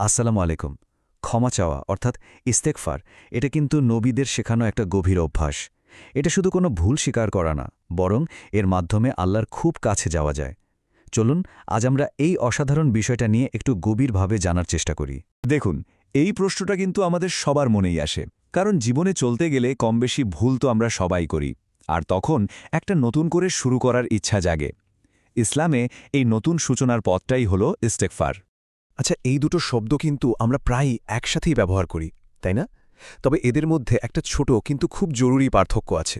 আসসালামু আলাইকুম। ক্ষমা চাওয়া, অর্থাৎ ইস্তেকফার এটা কিন্তু নবীদের শেখানো একটা গভীর অভ্যাস। এটা শুধু কোনো ভুল স্বীকার করা না, বরং এর মাধ্যমে আল্লাহর খুব কাছে যাওয়া যায়। চলুন, আজ আমরা এই অসাধারণ বিষয়টা নিয়ে একটু গভীরভাবে জানার চেষ্টা করি। দেখুন, এই প্রশ্নটা কিন্তু আমাদের সবার মনেই আসে। কারণ জীবনে চলতে গেলে কম বেশি ভুল তো আমরা সবাই করি। আর তখন একটা নতুন করে শুরু করার ইচ্ছা জাগে। ইসলামে এই নতুন সূচনার পথটাই হল ইস্তেকফার আচ্ছা এই দুটো শব্দ কিন্তু আমরা প্রায়ই একসাথেই ব্যবহার করি, তাই না? তবে এদের মধ্যে একটা ছোট কিন্তু খুব জরুরি পার্থক্য আছে।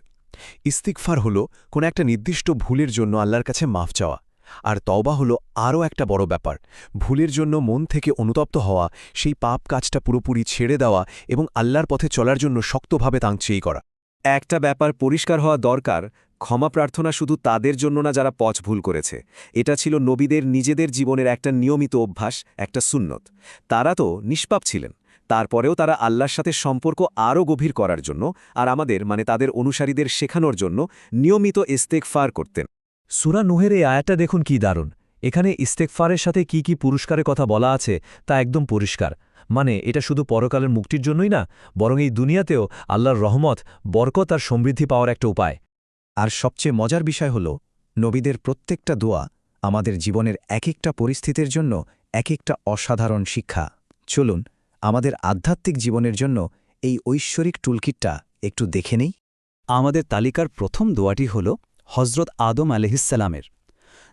ইস্তিকফার হলো কোনো একটা নির্দিষ্ট ভুলের জন্য আল্লাহর কাছে মাফ চাওয়া, আর তওবা হলো আরও একটা বড় ব্যাপার। ভুলের জন্য মন থেকে অনুতপ্ত হওয়া, সেই পাপ কাজটা পুরোপুরি ছেড়ে দেওয়া এবং আল্লাহর পথে চলার জন্য শক্তভাবে তাংচেই করা। একটা ব্যাপার পরিষ্কার হওয়া দরকার ক্ষমা প্রার্থনা শুধু তাদের জন্য না, যারা পথ ভুল করেছে। এটা ছিল নবীদের নিজেদের জীবনের একটা নিয়মিত অভ্যাস, একটা সুন্নত। তারা তো নিষ্পাপ ছিলেন। তারপরেও তারা আল্লাহর সাথে সম্পর্ক আরও গভীর করার জন্য আর আমাদের মানে তাদের অনুসারীদের শেখানোর জন্য নিয়মিত ইস্তেকফার করতেন। সুরা নুহের এই আয়াতটা দেখুন কি দারুণ। এখানে ইস্তেকফারের সাথে কি কি পুরস্কারের কথা বলা আছে তা একদম পরিষ্কার। মানে এটা শুধু পরকালের মুক্তির জন্যই না, বরং এই দুনিয়াতেও আল্লাহর রহমত, বরকত আর সমৃদ্ধি পাওয়ার একটা উপায়। আর সবচেয়ে মজার বিষয় হল, নবীদের প্রত্যেকটা দোয়া আমাদের জীবনের এক একটা পরিস্থিতির জন্য এক একটা অসাধারণ শিক্ষা। চলুন, আমাদের আধ্যাত্মিক জীবনের জন্য এই ঐশ্বরিক টুলকিটটা একটু দেখে নেই। আমাদের তালিকার প্রথম দোয়াটি হল হজরত আদম আলহিসাল্লামের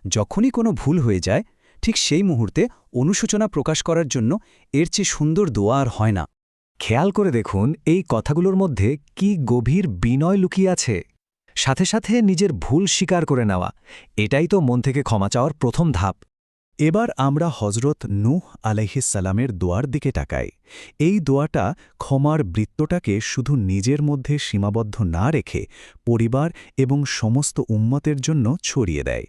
যখনই কোনো ভুল হয়ে যায়, ঠিক সেই মুহূর্তে অনুশোচনা প্রকাশ করার জন্য এর চেয়ে সুন্দর দোয়া আর হয় না। খেয়াল করে দেখুন, এই কথাগুলোর মধ্যে কি গভীর বিনয় লুকিয়ে আছে। সাথে সাথে নিজের ভুল স্বীকার করে নেওয়া, এটাই তো মন থেকে ক্ষমা চাওয়ার প্রথম ধাপ। এবার আমরা হজরত নূহ আলাইহিসাল্লামের দোয়ার দিকে তাকাই। এই দোয়াটা ক্ষমার বৃত্তটাকে শুধু নিজের মধ্যে সীমাবদ্ধ না রেখে পরিবার এবং সমস্ত উম্মতের জন্য ছড়িয়ে দেয়।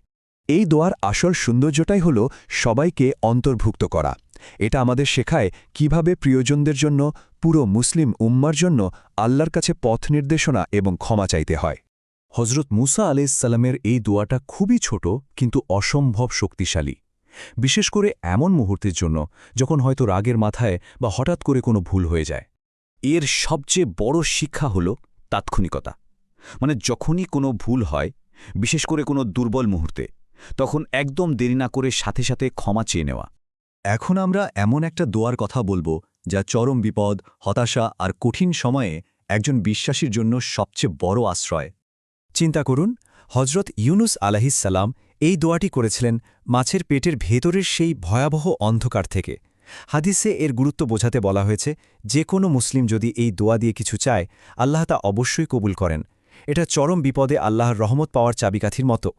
এই দোয়ার আসল সৌন্দর্যটাই হল সবাইকে অন্তর্ভুক্ত করা। এটা আমাদের শেখায় কীভাবে প্রিয়জনদের জন্য, পুরো মুসলিম উম্মার জন্য আল্লাহর কাছে পথ নির্দেশনা এবং ক্ষমা চাইতে হয়। হজরত মুসা আলাইসাল্লামের এই দোয়াটা খুবই ছোট, কিন্তু অসম্ভব শক্তিশালী। বিশেষ করে এমন মুহূর্তের জন্য যখন হয়তো রাগের মাথায় বা হঠাৎ করে কোনো ভুল হয়ে যায়। এর সবচেয়ে বড় শিক্ষা হল তাৎক্ষণিকতা। মানে যখনই কোনো ভুল হয়, বিশেষ করে কোনো দুর্বল মুহূর্তে, তখন একদম দেরি না করে সাথে সাথে ক্ষমা চেয়ে নেওয়া। এখন আমরা এমন একটা দোয়ার কথা বলব, যা চরম বিপদ, হতাশা আর কঠিন সময়ে একজন বিশ্বাসীর জন্য সবচেয়ে বড় আশ্রয়। চিন্তা করুন হজরত ইউনুস আলাহিসাল্লাম এই দোয়াটি করেছিলেন মাছের পেটের ভেতরের সেই ভয়াবহ অন্ধকার থেকে। হাদিসে এর গুরুত্ব বোঝাতে বলা হয়েছে, যে কোনো মুসলিম যদি এই দোয়া দিয়ে কিছু চায়, আল্লাহ তা অবশ্যই কবুল করেন। এটা চরম বিপদে আল্লাহর রহমত পাওয়ার চাবিকাঠির মতো।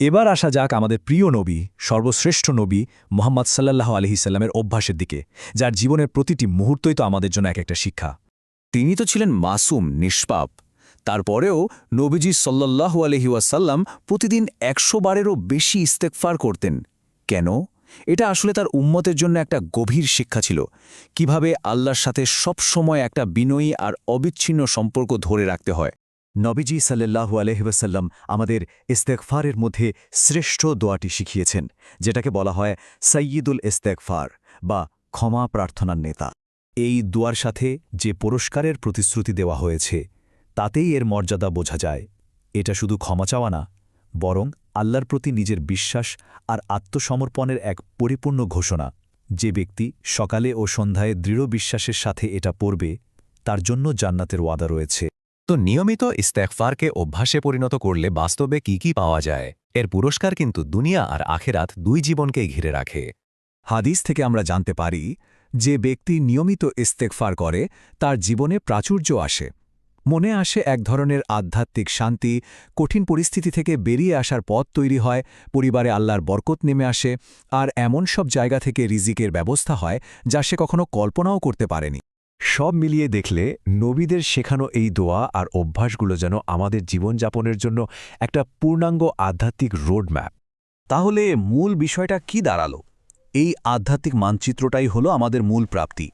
এবার আসা যাক আমাদের প্রিয় নবী, সর্বশ্রেষ্ঠ নবী মোহাম্মদ সাল্লাহ আলহিসাল্লামের অভ্যাসের দিকে, যার জীবনের প্রতিটি মুহূর্তই তো আমাদের জন্য এক একটা শিক্ষা। তিনি তো ছিলেন মাসুম, নিষ্পাপ তারপরেও নবীজি সল্লাল্লাহু আলহি ওয়াসাল্লাম প্রতিদিন একশো বারেরও বেশি ইস্তেকফার করতেন। কেন? এটা আসলে তার উম্মতের জন্য একটা গভীর শিক্ষা ছিল। কীভাবে আল্লাহর সাথে সব সময় একটা বিনয়ী আর অবিচ্ছিন্ন সম্পর্ক ধরে রাখতে হয়। নবীজি সাল্লাহু আলহিবাসাল্লাম আমাদের ইস্তেকফারের মধ্যে শ্রেষ্ঠ দোয়াটি শিখিয়েছেন, যেটাকে বলা হয় সৈয়দুল ইস্তেকফার বা ক্ষমা প্রার্থনার নেতা। এই দোয়ার সাথে যে পুরস্কারের প্রতিশ্রুতি দেওয়া হয়েছে তাতেই এর মর্যাদা বোঝা যায়। এটা শুধু ক্ষমা চাওয়া না বরং আল্লাহর প্রতি নিজের বিশ্বাস আর আত্মসমর্পণের এক পরিপূর্ণ ঘোষণা। যে ব্যক্তি সকালে ও সন্ধ্যায় দৃঢ় বিশ্বাসের সাথে এটা পড়বে তার জন্য জান্নাতের ওয়াদা রয়েছে। তো নিয়মিত ইস্তেকফারকে অভ্যাসে পরিণত করলে বাস্তবে কি কি পাওয়া যায়? এর পুরস্কার কিন্তু দুনিয়া আর আখেরাত দুই জীবনকেই ঘিরে রাখে। হাদিস থেকে আমরা জানতে পারি যে ব্যক্তি নিয়মিত ইস্তেকফার করে তার জীবনে প্রাচুর্য আসে। মনে আসে এক ধরনের আধ্যাত্মিক শান্তি, কঠিন পরিস্থিতি থেকে বেরিয়ে আসার পথ তৈরি হয়, পরিবারে আল্লাহর বরকত নেমে আসে, আর এমন সব জায়গা থেকে রিজিকের ব্যবস্থা হয় যা সে কখনো কল্পনাও করতে পারেনি। সব মিলিয়ে দেখলে নবীদের শেখানো এই দোয়া আর অভ্যাসগুলো যেন আমাদের জীবনযাপনের জন্য একটা পূর্ণাঙ্গ আধ্যাত্মিক রোডম্যাপ। তাহলে মূল বিষয়টা কি দাঁড়াল? এই আধ্যাত্মিক মানচিত্রটাই হলো আমাদের মূল প্রাপ্তি।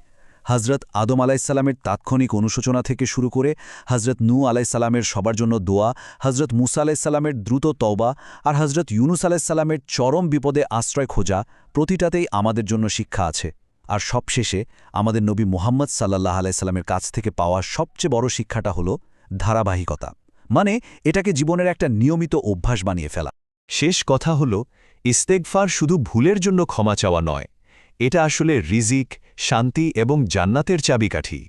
হজরত আদম আলাইসাল্লামের তাৎক্ষণিক অনুশোচনা থেকে শুরু করে হজরত নূ আলাইসাল্লামের সবার জন্য দোয়া হজরত মুসা আলাইসাল্লামের দ্রুত তওবা আর হজরত ইউনুস আলাইসাল্লামের চরম বিপদে আশ্রয় খোঁজা প্রতিটাতেই আমাদের জন্য শিক্ষা আছে। আর সবশেষে আমাদের নবী মুহাম্মদ সাল্লাহ আলাইসাল্লামের কাছ থেকে পাওয়া সবচেয়ে বড় শিক্ষাটা হলো ধারাবাহিকতা। মানে এটাকে জীবনের একটা নিয়মিত অভ্যাস বানিয়ে ফেলা। শেষ কথা হল, ইস্তেগফার শুধু ভুলের জন্য ক্ষমা চাওয়া নয়, এটা আসলে রিজিক শান্তি এবং জান্নাতের চাবিকাঠি।